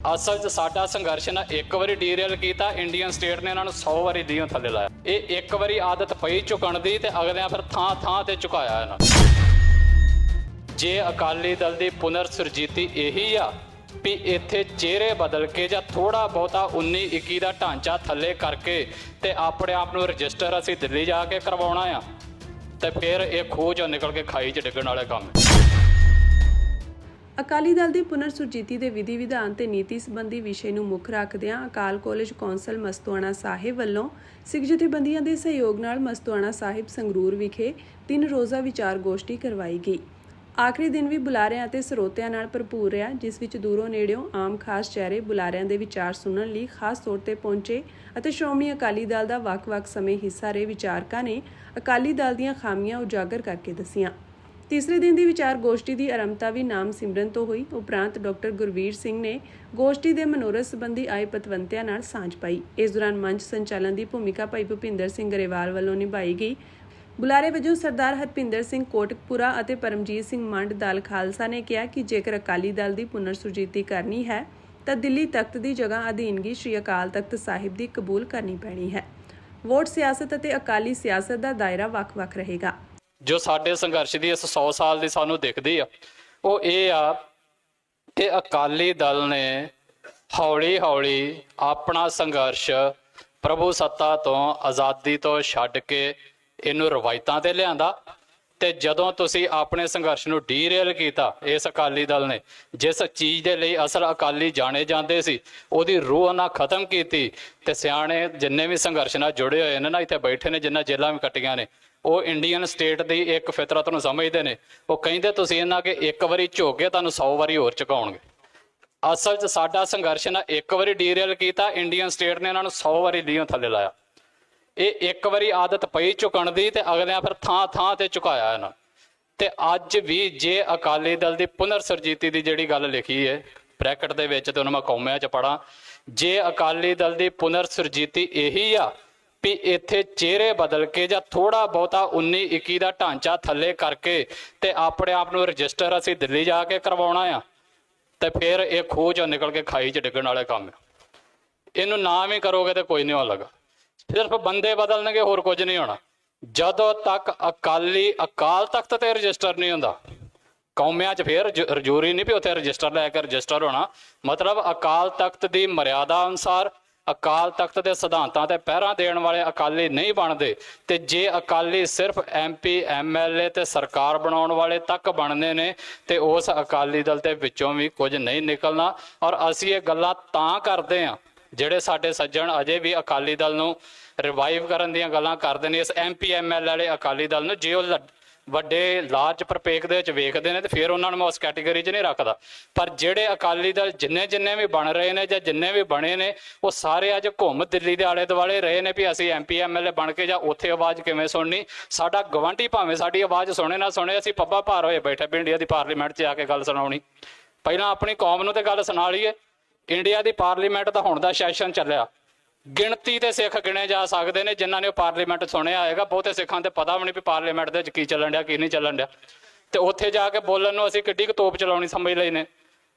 ਅਸਲ 'ਚ ਸਾਡਾ ਸੰਘਰਸ਼ ਨਾ ਇੱਕ ਵਾਰੀ ਡੀਰੇਲ ਕੀਤਾ ਇੰਡੀਅਨ ਸਟੇਟ ਨੇ ਇਹਨਾਂ ਨੂੰ 100 ਵਾਰੀ ਦੀਆਂ ਥੱਲੇ ਲਾਇਆ। ਇਹ ਇੱਕ ਵਾਰੀ ਆਦਤ ਪਈ ਝੁਕਣ ਦੀ ਤੇ ਅਗਲਿਆਂ ਫਿਰ ਥਾਂ ਥਾਂ ਤੇ ਝੁਕਾਇਆ ਇਹਨਾਂ ਜੇ ਅਕਾਲੀ ਦਲ ਦੀ ਪੁਨਰ ਸੁਰਜੀਤੀ ਇਹੀ ਆ ਵੀ ਇੱਥੇ ਚਿਹਰੇ ਬਦਲ ਕੇ ਜਾਂ ਥੋੜਾ ਬਹੁਤਾ 19 21 ਦਾ ਢਾਂਚਾ ਥੱਲੇ ਕਰਕੇ ਤੇ ਆਪਣੇ ਆਪ ਨੂੰ ਰਜਿਸਟਰ ਅਸੀਂ ਦਿੱਲੀ ਜਾ ਕੇ ਕਰਵਾਉਣਾ ਆ, ਤੇ ਫਿਰ ਇਹ ਖੋਹ ਚੋਂ ਨਿਕਲ ਕੇ ਖਾਈ 'ਚ ਡਿੱਗਣ ਵਾਲੇ ਕੰਮ। ਅਕਾਲੀ ਦਲ ਦੀ ਪੁਨਰ ਸੁਰਜੀਤੀ ਦੇ ਵਿਧੀ ਵਿਧਾਨ ਤੇ ਨੀਤੀ ਸੰਬੰਧੀ ਵਿਸ਼ੇ ਨੂੰ ਮੁੱਖ ਰੱਖਦਿਆਂ ਅਕਾਲ ਕਾਲਜ ਕੌਂਸਲ ਮਸਤੂਆਣਾ ਸਾਹਿਬ ਵੱਲੋਂ ਸਿੱਖ ਜਥੇਬੰਦੀਆਂ ਦੇ ਸਹਿਯੋਗ ਨਾਲ ਮਸਤੂਆਣਾ ਸਾਹਿਬ ਸੰਗਰੂਰ ਵਿਖੇ ਤਿੰਨ ਰੋਜ਼ਾ ਵਿਚਾਰ ਗੋਸ਼ਟੀ ਕਰਵਾਈ ਗਈ। ਆਖਰੀ ਦਿਨ ਵੀ ਬੁਲਾਰਿਆਂ ਅਤੇ ਸਰੋਤਿਆਂ ਨਾਲ ਭਰਪੂਰ ਰਿਹਾ, ਜਿਸ ਵਿੱਚ ਦੂਰੋਂ ਨੇੜਿਓਂ ਆਮ ਖਾਸ ਚਿਹਰੇ ਬੁਲਾਰਿਆਂ ਦੇ ਵਿਚਾਰ ਸੁਣਨ ਲਈ ਖਾਸ ਤੌਰ ਤੇ ਪਹੁੰਚੇ ਅਤੇ ਸ਼੍ਰੋਮਣੀ ਅਕਾਲੀ ਦਲ ਦਾ ਵੱਖ-ਵੱਖ ਸਮੇਂ ਹਿੱਸਾ ਰਹੇ ਵਿਚਾਰਕਾਂ ਨੇ ਅਕਾਲੀ ਦਲ ਦੀਆਂ ਖਾਮੀਆਂ ਉਜਾਗਰ ਕਰਕੇ ਦੱਸੀਆਂ। ਤੀਸਰੇ ਦਿਨ ਦੀ ਵਿਚਾਰ ਗੋਸ਼ਟੀ ਦੀ ਆਰੰਭਤਾ ਵੀ ਨਾਮ ਸਿਮਰਨ ਤੋਂ ਹੋਈ। ਉਪਰੰਤ ਡਾਕਟਰ ਗੁਰਵੀਰ ਸਿੰਘ ਨੇ ਗੋਸ਼ਟੀ ਦੇ ਮਨੋਰਥ ਸੰਬੰਧੀ ਆਏ ਪਤਵੰਤਿਆਂ ਨਾਲ ਸਾਂਝ ਪਾਈ। ਇਸ ਦੌਰਾਨ ਮੰਚ ਸੰਚਾਲਨ ਦੀ ਭੂਮਿਕਾ ਭਾਈ ਭੁਪਿੰਦਰ ਸਿੰਘ ਗਰੇਵਾਲ ਵੱਲੋਂ ਨਿਭਾਈ ਗਈ। ਬੁਲਾਰੇ ਵਜੋਂ ਸਰਦਾਰ ਹਰਪਿੰਦਰ ਸਿੰਘ ਕੋਟਕਪੁਰਾ ਅਤੇ ਪਰਮਜੀਤ ਸਿੰਘ ਮੰਡ ਦਲ ਖਾਲਸਾ ਨੇ ਕਿਹਾ ਕਿ ਜੇਕਰ ਅਕਾਲੀ ਦਲ ਦੀ ਪੁਨਰ ਸੁਰਜੀਤੀ ਕਰਨੀ ਹੈ, ਤਾਂ ਦਿੱਲੀ ਤਖਤ ਦੀ ਜਗ੍ਹਾ ਅਧੀਨਗੀ ਸ੍ਰੀ ਅਕਾਲ ਤਖਤ ਸਾਹਿਬ ਦੀ ਕਬੂਲ ਕਰਨੀ ਪੈਣੀ ਹੈ। ਵੋਟ ਸਿਆਸਤ ਅਤੇ ਅਕਾਲੀ ਸਿਆਸਤ ਦਾ ਦਾਇਰਾ ਵੱਖ-ਵੱਖ ਰਹੇਗਾ। ਜੋ ਸਾਡੇ ਸੰਘਰਸ਼ ਦੀ ਇਸ 100 ਸਾਲ ਦੀ ਸਾਨੂੰ ਦਿਖਦੀ ਆ, ਉਹ ਇਹ ਆ ਕਿ ਅਕਾਲੀ ਦਲ ਨੇ ਹੌਲੀ ਹੌਲੀ ਆਪਣਾ ਸੰਘਰਸ਼ ਪ੍ਰਭੂ ਸੱਤਾ ਤੋਂ ਆਜ਼ਾਦੀ ਤੋਂ ਛੱਡ ਕੇ ਇਹਨੂੰ ਰਵਾਇਤਾਂ ਤੇ ਲਿਆਂਦਾ ਤੇ ਜਦੋਂ ਤੁਸੀਂ ਆਪਣੇ ਸੰਘਰਸ਼ ਨੂੰ ਡੀਰੇਲ ਕੀਤਾ ਇਸ ਅਕਾਲੀ ਦਲ ਨੇ, ਜਿਸ ਚੀਜ਼ ਦੇ ਲਈ ਅਸਲ ਅਕਾਲੀ ਜਾਣੇ ਜਾਂਦੇ ਸੀ, ਉਹਦੀ ਰੂਹ ਨਾਲ ਖਤਮ ਕੀਤੀ ਤੇ ਸਿਆਣੇ ਜਿੰਨੇ ਵੀ ਸੰਘਰਸ਼ ਨਾਲ ਜੁੜੇ ਹੋਏ ਨੇ ਨਾ, ਇੱਥੇ ਬੈਠੇ ਨੇ, ਜਿੰਨਾ ਜੇਲਾਂ ਵੀ ਕੱਟੀਆਂ ਨੇ ਉਹ ਇੰਡੀਅਨ ਸਟੇਟ ਦੀ ਇੱਕ ਫਿਤਰਤ ਨੂੰ ਸਮਝਦੇ ਨੇ। ਉਹ ਕਹਿੰਦੇ ਤੁਸੀਂ ਇਹਨਾਂ ਕਿ ਇੱਕ ਵਾਰੀ ਝੋਕੇ ਤੁਹਾਨੂੰ 100 ਵਾਰੀ ਹੋਰ ਝੁਕਾਉਣਗੇ। ਅਸਲ 'ਚ ਸਾਡਾ ਸੰਘਰਸ਼ ਨਾ ਇੱਕ ਵਾਰੀ ਡੀਰੇਲ ਕੀਤਾ ਇੰਡੀਅਨ ਸਟੇਟ ਨੇ ਇਹਨਾਂ ਨੂੰ 100 ਵਾਰੀ ਲੀਓਂ ਥੱਲੇ ਲਾਇਆ। ਇਹ ਇੱਕ ਵਾਰੀ ਆਦਤ ਪਈ ਝੁਕਣ ਦੀ ਤੇ ਅਗਲਿਆਂ ਫਿਰ ਥਾਂ ਥਾਂ ਤੇ ਝੁਕਾਇਆ ਇਹਨਾਂ। ਤੇ ਅੱਜ ਵੀ ਜੇ ਅਕਾਲੀ ਦਲ ਦੀ ਪੁਨਰ ਸੁਰਜੀਤੀ ਦੀ ਜਿਹੜੀ ਗੱਲ ਲਿਖੀ ਹੈ, ਬ੍ਰੈਕਟ ਦੇ ਵਿੱਚ ਤੇ ਉਹਨੂੰ ਮੈਂ ਕੌਮਿਆਂ 'ਚ ਪੜਾਂ ਜੇ ਅਕਾਲੀ ਦਲ ਦੀ ਪੁਨਰ ਸੁਰਜੀਤੀ ਇਹੀ ਆ ਵੀ ਇੱਥੇ ਚਿਹਰੇ ਬਦਲ ਕੇ ਜਾਂ ਥੋੜਾ ਬਹੁਤਾ 19 21 ਦਾ ਢਾਂਚਾ ਥੱਲੇ ਕਰਕੇ ਤੇ ਆਪਣੇ ਆਪ ਨੂੰ ਰਜਿਸਟਰ ਅਸੀਂ ਦਿੱਲੀ ਜਾ ਕੇ ਕਰਵਾਉਣਾ ਆ, ਤੇ ਫਿਰ ਇਹ ਖੋਹ ਚੋਂ ਨਿਕਲ ਕੇ ਖਾਈ 'ਚ ਡਿੱਗਣ ਵਾਲੇ ਕੰਮ ਆ। ਇਹਨੂੰ ਨਾ ਵੀ ਕਰੋਗੇ ਤੇ ਕੋਈ ਨਹੀਂ ਹੋਣ ਲੱਗਾ। ਸਿਰਫ ਬੰਦੇ ਬਦਲਣਗੇ, ਹੋਰ ਕੁਝ ਨਹੀਂ ਹੋਣਾ। ਜਦੋਂ ਤੱਕ ਅਕਾਲੀ, ਅਕਾਲ ਤਖਤ ਤੇ ਰਜਿਸਟਰ ਨਹੀਂ ਹੁੰਦਾ ਕੌਮਿਆਂ 'ਚ ਫੇਰ ਜ- ਜ਼ਰੂਰੀ ਨਹੀਂ ਵੀ ਉੱਥੇ ਰਜਿਸਟਰ ਲੈ ਕੇ ਰਜਿਸਟਰ ਹੋਣਾ। ਮਤਲਬ ਅਕਾਲ ਤਖਤ ਦੀ ਮਰਿਆਦਾ ਅਨੁਸਾਰ ਅਕਾਲ ਤਖਤ ਦੇ ਸਿਧਾਂਤਾਂ ਤੇ ਪਹਿਰਾ ਦੇਣ ਵਾਲੇ ਅਕਾਲੀ ਨਹੀਂ ਬਣਦੇ ਤੇ ਜੇ ਅਕਾਲੀ ਸਿਰਫ ਐਮਪੀ ਐਮਐਲਏ ਤੇ ਸਰਕਾਰ ਬਣਾਉਣ ਵਾਲੇ ਤੱਕ ਬਣਦੇ ਨੇ ਤੇ ਉਸ ਅਕਾਲੀ ਦਲ ਦੇ ਵਿੱਚੋਂ ਵੀ ਕੁਝ ਨਹੀਂ ਨਿਕਲਣਾ। ਔਰ ਅਸੀਂ ਇਹ ਗੱਲਾਂ ਤਾਂ ਕਰਦੇ ਹਾਂ ਜਿਹੜੇ ਸਾਡੇ ਸੱਜਣ ਅਜੇ ਵੀ ਅਕਾਲੀ ਦਲ ਨੂੰ ਰਿਵਾਈਵ ਕਰਨ ਦੀਆਂ ਗੱਲਾਂ ਕਰਦੇ ਨੇ। ਇਸ ਐਮਪੀ ਐਮਐਲ ਵਾਲੇ ਅਕਾਲੀ ਦਲ ਨੂੰ ਜੇ ਉਹ ਲ- ਵੱਡੇ ਲਾਰਜ ਪਰਪੇਕ ਦੇ ਵਿੱਚ ਵੇਖਦੇ ਨੇ ਤੇ ਫਿਰ ਉਹਨਾਂ ਨੂੰ ਮੈਂ ਉਸ ਕੈਟਾਗਰੀ 'ਚ ਨਹੀਂ ਰੱਖਦਾ। ਪਰ ਜਿਹੜੇ ਅਕਾਲੀ ਦਲ ਜਿੰਨੇ ਜਿੰਨੇ ਵੀ ਬਣ ਰਹੇ ਨੇ ਜਾਂ ਜਿੰਨੇ ਵੀ ਬਣੇ ਨੇ, ਉਹ ਸਾਰੇ ਅੱਜ ਘੁੰਮ ਦਿੱਲੀ ਦੇ ਆਲੇ ਦੁਆਲੇ ਰਹੇ ਨੇ ਵੀ ਅਸੀਂ ਐਮਪੀ ਐਮਐਲਏ ਬਣ ਕੇ ਜਾਂ ਉੱਥੇ ਆਵਾਜ਼ ਕਿਵੇਂ ਸੁਣਨੀ? ਸਾਡਾ ਗਵਾਂਢੀ ਭਾਵੇਂ ਸਾਡੀ ਆਵਾਜ਼ ਸੁਣੇ ਨਾ ਸੁਣੇ, ਅਸੀਂ ਪੱਬਾ ਭਾਰ ਹੋਏ ਬੈਠੇ ਵੀ ਇੰਡੀਆ ਦੀ ਪਾਰਲੀਮੈਂਟ 'ਚ ਆ ਕੇ ਗੱਲ ਸੁਣਾਉਣੀ। ਪਹਿਲਾਂ ਆਪਣੀ ਕੌਮ ਨੂੰ ਤੇ ਗੱਲ ਸੁਣਾ ਲਈਏ। ਇੰਡੀਆ ਦੀ ਪਾਰਲੀਮੈਂਟ ਦਾ ਹੁਣ ਦਾ ਸੈਸ਼ਨ ਚੱਲਿਆ। ਗਿਣਤੀ ਤੇ ਸਿੱਖ ਗਿਣੇ ਜਾ ਸਕਦੇ ਨੇ, ਜਿਨ੍ਹਾਂ ਨੇ ਉਹ ਪਾਰਲੀਮੈਂਟ ਸੁਣਿਆ ਹੋਏਗਾ। ਬਹੁਤੇ ਸਿੱਖਾਂ ਤੇ ਪਤਾ ਵੀ ਨਹੀਂ ਵੀ ਪਾਰਲੀਮੈਂਟ ਦੇ ਵਿੱਚ ਕੀ ਚੱਲਣ ਡਿਆ, ਕੀ ਨਹੀਂ ਚੱਲਣ ਡਿਆ। ਤੇ ਉੱਥੇ ਜਾ ਕੇ ਬੋਲਣ ਨੂੰ ਅਸੀਂ ਕਿੱਡੀ ਕੁ ਤੋਪ ਚਲਾਉਣੀ ਸਮਝ ਲਈ ਨੇ।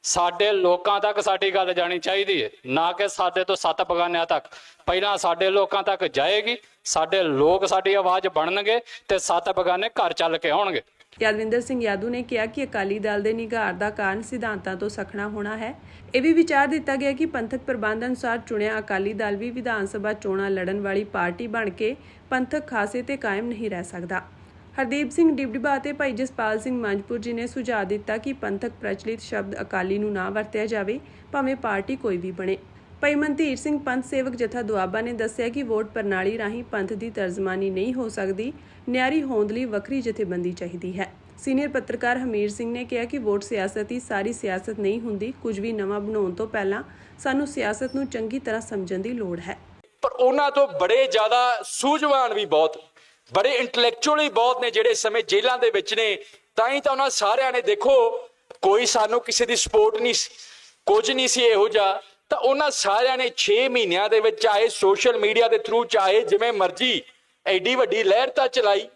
ਸਾਡੇ ਲੋਕਾਂ ਤੱਕ ਸਾਡੀ ਗੱਲ ਜਾਣੀ ਚਾਹੀਦੀ ਹੈ ਨਾ ਕਿ ਸਾਡੇ ਤੋਂ ਸੱਤ ਬਗਾਨਿਆਂ ਤੱਕ। ਪਹਿਲਾਂ ਸਾਡੇ ਲੋਕਾਂ ਤੱਕ ਜਾਏਗੀ, ਸਾਡੇ ਲੋਕ ਸਾਡੀ ਆਵਾਜ਼ ਬਣਨਗੇ ਤੇ ਸੱਤ ਬਗਾਨੇ ਘਰ ਚੱਲ ਕੇ ਆਉਣਗੇ। ਯਾਦਵਿੰਦਰ ਸਿੰਘ ਯਾਦੂ ਨੇ ਕਿਹਾ ਕਿ ਅਕਾਲੀ ਦਲ ਦੇ ਨਿਗਾਰ ਦਾ ਕਾਰਨ ਸਿਧਾਂਤਾਂ ਤੋਂ ਸਖਣਾ ਹੋਣਾ ਹੈ। ਇਹ ਵੀ ਵਿਚਾਰ ਦਿੱਤਾ ਗਿਆ ਕਿ ਪੰਥਕ ਪ੍ਰਬੰਧ ਅਨੁਸਾਰ ਚੁਣਿਆ ਅਕਾਲੀ ਦਲ ਵੀ ਵਿਧਾਨ ਸਭਾ ਚੋਣਾਂ ਲੜਨ ਵਾਲੀ ਪਾਰਟੀ ਬਣ ਕੇ ਪੰਥਕ ਖਾਸੇ ਤੇ ਕਾਇਮ ਨਹੀਂ ਰਹਿ ਸਕਦਾ। ਹਰਦੀਪ ਸਿੰਘ ਡਿਬਡਿਬਾ ਤੇ ਭਾਈ ਜਸਪਾਲ ਸਿੰਘ ਮੰਜਪੁਰ ਜੀ ਨੇ ਸੁਝਾਅ ਦਿੱਤਾ ਕਿ ਪੰਥਕ ਪ੍ਰਚਲਿਤ ਸ਼ਬਦ ਅਕਾਲੀ ਨੂੰ ਨਾ ਵਰਤਿਆ ਜਾਵੇ, ਭਾਵੇਂ ਪਾਰਟੀ ਕੋਈ ਵੀ ਬਣੇ। ਭਾਈ ਮਨਧੀਰ ਸਿੰਘ ਪੰਥ ਸੇਵਕ ਜਥਾ ਦੁਆਬਾ ਨੇ ਦੱਸਿਆ ਕਿ ਵੋਟ ਪ੍ਰਣਾਲੀ ਰਾਹੀਂ ਪੰਥ ਦੀ ਤਰਜਮਾਨੀ ਨਹੀਂ ਹੋ ਸਕਦੀ ਨਿਆਰੀ ਹੋਂਦ ਲਈ ਵੱਖਰੀ ਜਥੇਬੰਦੀ ਚਾਹੀਦੀ ਹੈ। ਸੀਨੀਅਰ ਪੱਤਰਕਾਰ ਹਮੀਰ ਸਿੰਘ ਨੇ ਕਿਹਾ ਕਿ ਵੋਟ ਸਿਆਸਤ ਹੀ ਸਾਰੀ ਸਿਆਸਤ ਨਹੀਂ ਹੁੰਦੀ ਕੁਝ ਵੀ ਨਵਾਂ ਬਣਾਉਣ ਤੋਂ ਪਹਿਲਾਂ ਸਾਨੂੰ ਸਿਆਸਤ ਨੂੰ ਚੰਗੀ ਤਰ੍ਹਾਂ ਸਮਝਣ ਦੀ ਲੋੜ ਹੈ। ਪਰ ਉਹਨਾਂ ਤੋਂ ਬੜੇ ਜ਼ਿਆਦਾ ਸੂਝਵਾਨ ਵੀ ਬਹੁਤ ਬੜੇ ਇੰਟੈਲੈਕਚੁਅਲੀ ਬਹੁਤ ਨੇ ਜਿਹੜੇ ਸਮੇਂ ਜੇਲ੍ਹਾਂ ਦੇ ਵਿੱਚ ਨੇ। ਤਾਂ ਹੀ ਤਾਂ ਉਹਨਾਂ ਸਾਰਿਆਂ ਨੇ ਦੇਖੋ ਕੋਈ ਸਾਨੂੰ ਕਿਸੇ ਦੀ ਸਪੋਰਟ ਨਹੀਂ ਸੀ, ਕੁਝ ਨਹੀਂ ਸੀ ਇਹੋ ਜਿਹਾ। ਤਾਂ ਉਹਨਾਂ ਸਾਰਿਆਂ ਨੇ 6 ਮਹੀਨਿਆਂ ਦੇ ਵਿੱਚ ਚਾਹੇ ਸੋਸ਼ਲ ਮੀਡੀਆ ਦੇ ਥਰੂ ਚਾਹੇ ਜਿਵੇਂ ਮਰਜ਼ੀ ਐਡੀ ਵੱਡੀ ਲਹਿਰ ਤਾਂ ਚਲਾਈ।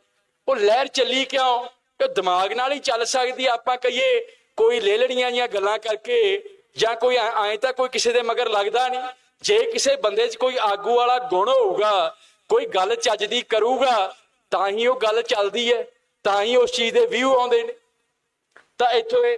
ਉਹ ਲਹਿਰ ਚੱਲੀ ਕਿਉਂ? ਕਿ ਦਿਮਾਗ ਨਾਲ ਹੀ ਚੱਲ ਸਕਦੀ ਆਪਾਂ ਕਹੀਏ ਕੋਈ ਲੇਲੜੀਆਂ ਜੀਆਂ ਗੱਲਾਂ ਕਰਕੇ ਜਾਂ ਕੋਈ ਐਂ ਤਾਂ ਕੋਈ ਕਿਸੇ ਦੇ ਮਗਰ ਲੱਗਦਾ ਨਹੀਂ। ਜੇ ਕਿਸੇ ਬੰਦੇ 'ਚ ਕੋਈ ਆਗੂ ਵਾਲਾ ਗੁਣ ਹੋਊਗਾ, ਕੋਈ ਗੱਲ ਚੱਜ ਦੀ ਕਰੂਗਾ, ਤਾਂ ਹੀ ਉਹ ਗੱਲ ਚੱਲਦੀ ਹੈ, ਤਾਂ ਹੀ ਉਸ ਚੀਜ਼ ਦੇ ਵਿਊ ਆਉਂਦੇ ਨੇ। ਤਾਂ ਇੱਥੇ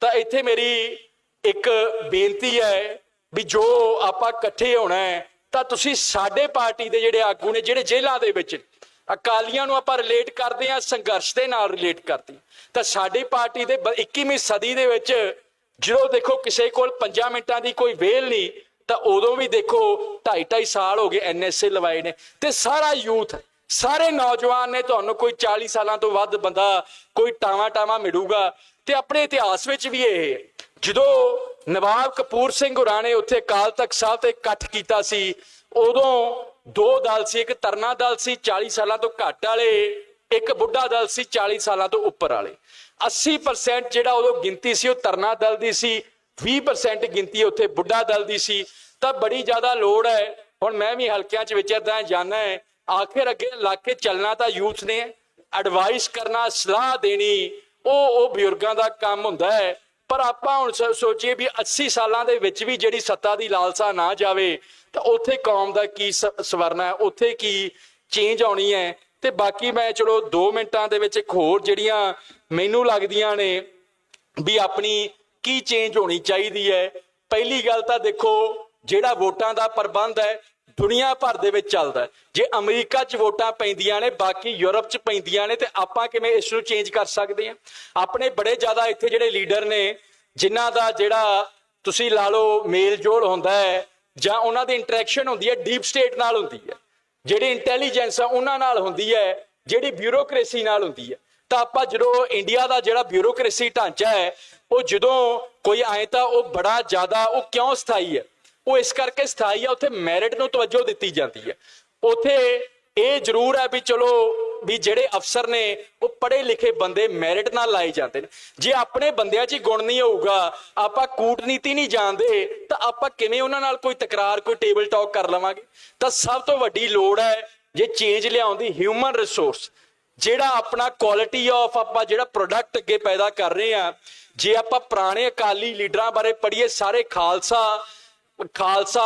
ਤਾਂ ਇੱਥੇ ਮੇਰੀ ਇੱਕ ਬੇਨਤੀ ਹੈ ਵੀ ਜੋ ਆਪਾਂ ਇਕੱਠੇ ਹੋਣਾ ਹੈ, ਤਾਂ ਤੁਸੀਂ ਸਾਡੇ ਪਾਰਟੀ ਦੇ ਜਿਹੜੇ ਆਗੂ ਨੇ, ਜਿਹੜੇ ਜੇਲ੍ਹਾਂ ਦੇ ਵਿੱਚ ਅਕਾਲੀਆਂ ਨੂੰ ਆਪਾਂ ਰਿਲੇਟ ਕਰਦੇ ਹਾਂ, ਸੰਘਰਸ਼ ਦੇ ਨਾਲ ਰਿਲੇਟ ਕਰਦੇ ਹਾਂ। ਤਾਂ ਸਾਡੀ ਪਾਰਟੀ ਦੇ ਬ- 21ਵੀਂ ਸਦੀ ਦੇ ਵਿੱਚ ਜਦੋਂ ਦੇਖੋ ਕਿਸੇ ਕੋਲ 5 ਮਿੰਟਾਂ ਦੀ ਕੋਈ ਵੇਲ ਨਹੀਂ, ਤਾਂ ਉਦੋਂ ਵੀ ਦੇਖੋ 2.5 2.5 ਸਾਲ ਹੋ ਗਏ ਐਨਐਸਏ ਲਵਾਏ ਨੇ। ਤੇ ਸਾਰਾ ਯੂਥ, ਸਾਰੇ ਨੌਜਵਾਨ ਨੇ ਤੁਹਾਨੂੰ ਕੋਈ 40 ਸਾਲਾਂ ਤੋਂ ਵੱਧ ਬੰਦਾ ਕੋਈ ਟਾਵਾ ਟਾਵਾ ਮਿਲੂਗਾ। ਤੇ ਆਪਣੇ ਇਤਿਹਾਸ ਵਿੱਚ ਵੀ ਇਹ ਜਦੋਂ ਨਵਾਬ ਕਪੂਰ ਸਿੰਘ ਹੁਰਾਂ ਨੇ ਉੱਥੇ ਅਕਾਲ ਤਖਤ ਸਾਹਿਬ ਤੇ ਇਕੱਠ ਕੀਤਾ ਸੀ। ਉਦੋਂ ਦੋ ਦਲ ਸੀ, ਇੱਕ ਤਰਨਾ ਦਲ ਸੀ 40 ਸਾਲਾਂ ਤੋਂ ਘੱਟ ਵਾਲੇ, ਇੱਕ ਬੁੱਢਾ ਦਲ ਸੀ 40 ਸਾਲਾਂ ਤੋਂ ਉੱਪਰ ਵਾਲੇ। 80% ਜਿਹੜਾ ਉਦੋਂ ਗਿਣਤੀ ਸੀ, ਉਹ ਤਰਨਾ ਦਲ ਦੀ ਸੀ 20% ਗਿਣਤੀ ਉੱਥੇ ਬੁੱਢਾ ਦਲ ਦੀ ਸੀ। ਤਾਂ ਬੜੀ ਜ਼ਿਆਦਾ ਲੋੜ ਹੈ। ਹੁਣ ਮੈਂ ਵੀ ਹਲਕਿਆਂ 'ਚ ਵਿਚਰਦਾ ਜਾਣਾ ਹੈ, ਆਖਿਰ ਅੱਗੇ ਇਲਾਕੇ ਚੱਲਣਾ ਤਾਂ ਯੂਥ ਨੇ ਐਡਵਾਈਸ ਕਰਨਾ, ਸਲਾਹ ਦੇਣੀ, ਉਹ ਉਹ ਬਜ਼ੁਰਗਾਂ ਦਾ ਕੰਮ ਹੁੰਦਾ ਹੈ। ਪਰ ਆਪਾਂ ਹੁਣ ਸੋ- ਸੋਚੀਏ ਵੀ 80 ਸਾਲਾਂ ਦੇ ਵਿੱਚ ਵੀ ਜਿਹੜੀ ਸੱਤਾ ਦੀ ਲਾਲਸਾ ਨਾ ਜਾਵੇ, ਤਾਂ ਉੱਥੇ ਕੌਮ ਦਾ ਕੀ ਸ- ਸਵਰਨਾ ਹੈ, ਉੱਥੇ ਕੀ ਚੇਂਜ ਆਉਣੀ ਹੈ? ਤੇ ਬਾਕੀ ਮੈਂ ਚਲੋ 2 ਮਿੰਟਾਂ ਦੇ ਵਿੱਚ ਇੱਕ ਹੋਰ ਜਿਹੜੀਆਂ ਮੈਨੂੰ ਲੱਗਦੀਆਂ ਨੇ ਵੀ ਆਪਣੀ ਕੀ ਚੇਂਜ ਹੋਣੀ ਚਾਹੀਦੀ ਹੈ। ਪਹਿਲੀ ਗੱਲ ਤਾਂ ਦੇਖੋ, ਜਿਹੜਾ ਵੋਟਾਂ ਦਾ ਪ੍ਰਬੰਧ ਹੈ ਦੁਨੀਆ ਭਰ ਦੇ ਵਿੱਚ ਚੱਲਦਾ ਹੈ। ਜੇ ਅਮਰੀਕਾ 'ਚ ਵੋਟਾਂ ਪੈਂਦੀਆਂ ਨੇ, ਬਾਕੀ ਯੂਰਪ 'ਚ ਪੈਂਦੀਆਂ ਨੇ, ਤੇ ਆਪਾਂ ਕਿਵੇਂ ਇਸ ਨੂੰ ਚੇਂਜ ਕਰ ਸਕਦੇ ਹਾਂ? ਆਪਣੇ ਬੜੇ ਜ਼ਿਆਦਾ ਇੱਥੇ ਜਿਹੜੇ ਲੀਡਰ ਨੇ, ਜਿਨ੍ਹਾਂ ਦਾ ਜਿਹੜਾ ਤੁਸੀਂ ਲਾ ਲਓ ਮੇਲ ਜੋਲ ਹੁੰਦਾ ਹੈ, ਜਾਂ ਉਹਨਾਂ ਦੀ ਇੰਟਰੈਕਸ਼ਨ ਹੁੰਦੀ ਹੈ ਡੀਪ ਸਟੇਟ ਨਾਲ ਹੁੰਦੀ ਹੈ। ਜਿਹੜੀ ਇੰਟੈਲੀਜੈਂਸ ਆ, ਉਹਨਾਂ ਨਾਲ ਹੁੰਦੀ ਹੈ, ਜਿਹੜੀ ਬਿਊਰੋਕ੍ਰੇਸੀ ਨਾਲ ਹੁੰਦੀ ਹੈ। ਤਾਂ ਆਪਾਂ ਜਦੋਂ ਇੰਡੀਆ ਦਾ ਜਿਹੜਾ ਬਿਊਰੋਕ੍ਰੇਸੀ ਢਾਂਚਾ ਹੈ, ਉਹ ਜਦੋਂ ਕੋਈ ਆਏ ਤਾਂ ਉਹ ਬੜਾ ਜ਼ਿਆਦਾ, ਉਹ ਕਿਉਂ ਸਥਾਈ ਹੈ? ਉਹ ਇਸ ਕਰਕੇ ਸਥਾਈ ਆ, ਉੱਥੇ ਮੈਰਿਟ ਨੂੰ ਤਵੱਜੋ ਦਿੱਤੀ ਜਾਂਦੀ ਹੈ ਉੱਥੇ ਇਹ ਜ਼ਰੂਰ ਹੈ ਵੀ ਚਲੋ ਵੀ ਜਿਹੜੇ ਅਫਸਰ ਨੇ, ਉਹ ਪੜ੍ਹੇ ਲਿਖੇ ਬੰਦੇ ਮੈਰਿਟ ਨਾਲ ਲਾਏ ਜਾਂਦੇ ਨੇ। ਜੇ ਆਪਣੇ ਬੰਦਿਆਂ 'ਚ ਹੀ ਗੁਣ ਨਹੀਂ ਹੋਊਗਾ, ਆਪਾਂ ਕੂਟਨੀਤੀ ਨਹੀਂ ਜਾਣਦੇ, ਤਾਂ ਆਪਾਂ ਕਿਵੇਂ ਉਹਨਾਂ ਨਾਲ ਕੋਈ ਤਕਰਾਰ, ਕੋਈ ਟੇਬਲ ਟਾਕ ਕਰ ਲਵਾਂਗੇ? ਤਾਂ ਸਭ ਤੋਂ ਵੱਡੀ ਲੋੜ ਹੈ ਜੇ ਚੇਂਜ ਲਿਆਉਣ ਦੀ ਹਿਊਮਨ ਰਿਸੋਰਸ ਜਿਹੜਾ ਆਪਣਾ ਕੁਆਲਿਟੀ ਆਫ ਆਪਾਂ ਜਿਹੜਾ ਪ੍ਰੋਡਕਟ ਅੱਗੇ ਪੈਦਾ ਕਰ ਰਹੇ ਆ। ਜੇ ਆਪਾਂ ਪੁਰਾਣੇ ਅਕਾਲੀ ਲੀਡਰਾਂ ਬਾਰੇ ਪੜ੍ਹੀਏ, ਸਾਰੇ ਖਾਲਸਾ ਖਾਲਸਾ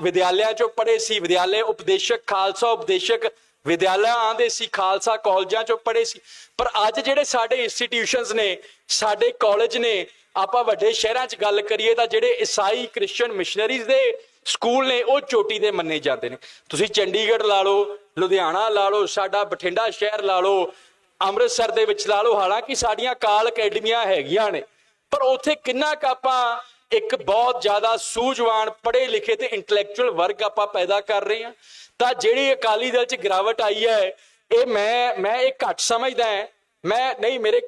ਵਿਦਿਆਲਿਆਂ ਚੋਂ ਪੜ੍ਹੇ ਸੀ, ਵਿਦਿਆਲੇ ਉਪਦੇਸ਼ਕ, ਖਾਲਸਾ ਉਪਦੇਸ਼ਕ ਵਿਦਿਆਲਿਆਂ ਆਂਦੇ ਸੀ, ਖਾਲਸਾ ਕਾਲਜਾਂ ਚੋਂ ਪੜ੍ਹੇ ਸੀ। ਪਰ ਅੱਜ ਜਿਹੜੇ ਸਾਡੇ ਇੰਸਟੀਟਿਊਸ਼ਨਸ ਨੇ, ਸਾਡੇ ਕਾਲਜ ਨੇ, ਆਪਾਂ ਵੱਡੇ ਸ਼ਹਿਰਾਂ 'ਚ ਗੱਲ ਕਰੀਏ ਤਾਂ ਜਿਹੜੇ ਈਸਾਈ ਕ੍ਰਿਸਚੀਅਨ ਮਿਸ਼ਨਰੀਜ਼ ਦੇ ਸਕੂਲ ਨੇ, ਉਹ ਚੋਟੀ ਦੇ ਮੰਨੇ ਜਾਂਦੇ ਨੇ। ਤੁਸੀਂ ਚੰਡੀਗੜ੍ਹ ਲਾ ਲਓ, ਲੁਧਿਆਣਾ ਲਾ ਲਓ, ਸਾਡਾ ਬਠਿੰਡਾ ਸ਼ਹਿਰ ਲਾ ਲਓ, ਅੰਮ੍ਰਿਤਸਰ ਦੇ ਵਿੱਚ ਲਾ ਲਓ, ਹਾਲਾਂਕਿ ਸਾਡੀਆਂ ਕਾਲ ਅਕੈਡਮੀਆਂ ਹੈਗੀਆਂ ਨੇ, ਪਰ ਉੱਥੇ ਕਿੰਨਾ ਕੁ ਆਪਾਂ ਇੱਕ ਬਹੁਤ ਜ਼ਿਆਦਾ ਸੂਝਵਾਨ ਪੜ੍ਹੇ ਲਿਖੇ ਤੇ ਇੰਟੈਲੈਕਚੁਅਲ ਵਰਗ ਆਪਾਂ ਪੈਦਾ ਕਰ ਰਹੇ ਹਾਂ। ਤਾਂ ਜਿਹੜੀ ਅਕਾਲੀ ਦਲ 'ਚ ਗਿਰਾਵਟ ਆਈ ਹੈ, ਇਹ ਮੈਂ ਮੈਂ ਇਹ ਘੱਟ ਸਮਝਦਾ ਹਾਂ। ਮੈਂ, ਨਹੀਂ, ਮੇਰੇ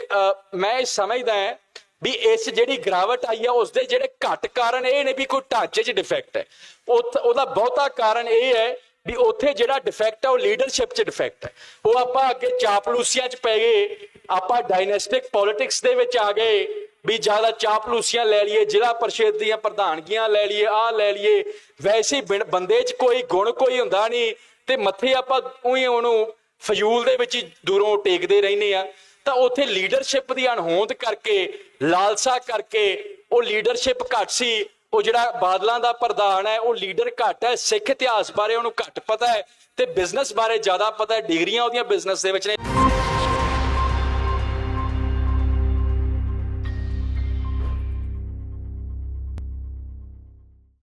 ਮੈਂ ਇਹ ਸਮਝਦਾ ਹਾਂ ਵੀ ਇਸ ਜਿਹੜੀ ਗਿਰਾਵਟ ਆਈ ਹੈ ਉਸ ਦੇ ਜਿਹੜੇ ਘੱਟ ਕਾਰਨ, ਇਹ ਨੇ ਵੀ ਕੋਈ ਢਾਂਚੇ 'ਚ ਡਿਫੈਕਟ ਹੈ। ਉੱਥ- ਉਹਦਾ ਬਹੁਤਾ ਕਾਰਨ ਇਹ ਹੈ ਵੀ ਉੱਥੇ ਜਿਹੜਾ ਡਿਫੈਕਟ ਹੈ ਉਹ ਲੀਡਰਸ਼ਿਪ 'ਚ ਡਿਫੈਕਟ ਹੈ। ਉਹ ਆਪਾਂ ਅੱਗੇ ਚਾਪਲੂਸੀਆਂ 'ਚ ਪੈ ਗਏ, ਆਪਾਂ ਡਾਇਨੈਸਟਿਕ ਪੋਲਿਟਿਕਸ ਦੇ ਵਿੱਚ ਆ ਗਏ ਵੀ ਜ਼ਿਆਦਾ ਚਾਪਲੂਸੀਆਂ ਲੈ ਲਈਏ, ਜ਼ਿਲ੍ਹਾ ਪਰਿਸ਼ਦ ਦੀਆਂ ਪ੍ਰਧਾਨਗੀਆਂ ਲੈ ਲਈਏ, ਆਹ ਲੈ ਲਈਏ। ਵੈਸੇ ਬੰਦੇ 'ਚ ਕੋਈ ਗੁਣ ਕੋਈ ਹੁੰਦਾ ਨਹੀਂ ਤੇ ਮੱਥੇ ਆਪਾਂ ਉਹੀ ਉਹਨੂੰ ਫਜ਼ੂਲ ਦੇ ਵਿੱਚ ਦੂਰੋਂ ਟੇਕਦੇ ਰਹਿੰਦੇ ਆ ਤਾਂ ਉੱਥੇ ਲੀਡਰਸ਼ਿਪ ਦੀ ਅਣਹੋਂਦ ਕਰਕੇ, ਲਾਲਸਾ ਕਰਕੇ ਉਹ ਲੀਡਰਸ਼ਿਪ ਘੱਟ ਸੀ। ਉਹ ਜਿਹੜਾ ਬਾਦਲਾਂ ਦਾ ਪ੍ਰਧਾਨ ਹੈ, ਉਹ ਲੀਡਰ ਘੱਟ ਹੈ। ਸਿੱਖ ਇਤਿਹਾਸ ਬਾਰੇ ਉਹਨੂੰ ਘੱਟ ਪਤਾ ਹੈ ਤੇ ਬਿਜ਼ਨਸ ਬਾਰੇ ਜ਼ਿਆਦਾ ਪਤਾ ਹੈ। ਡਿਗਰੀਆਂ ਉਹਦੀਆਂ ਬਿਜ਼ਨਸ ਦੇ ਵਿੱਚ ਨੇ।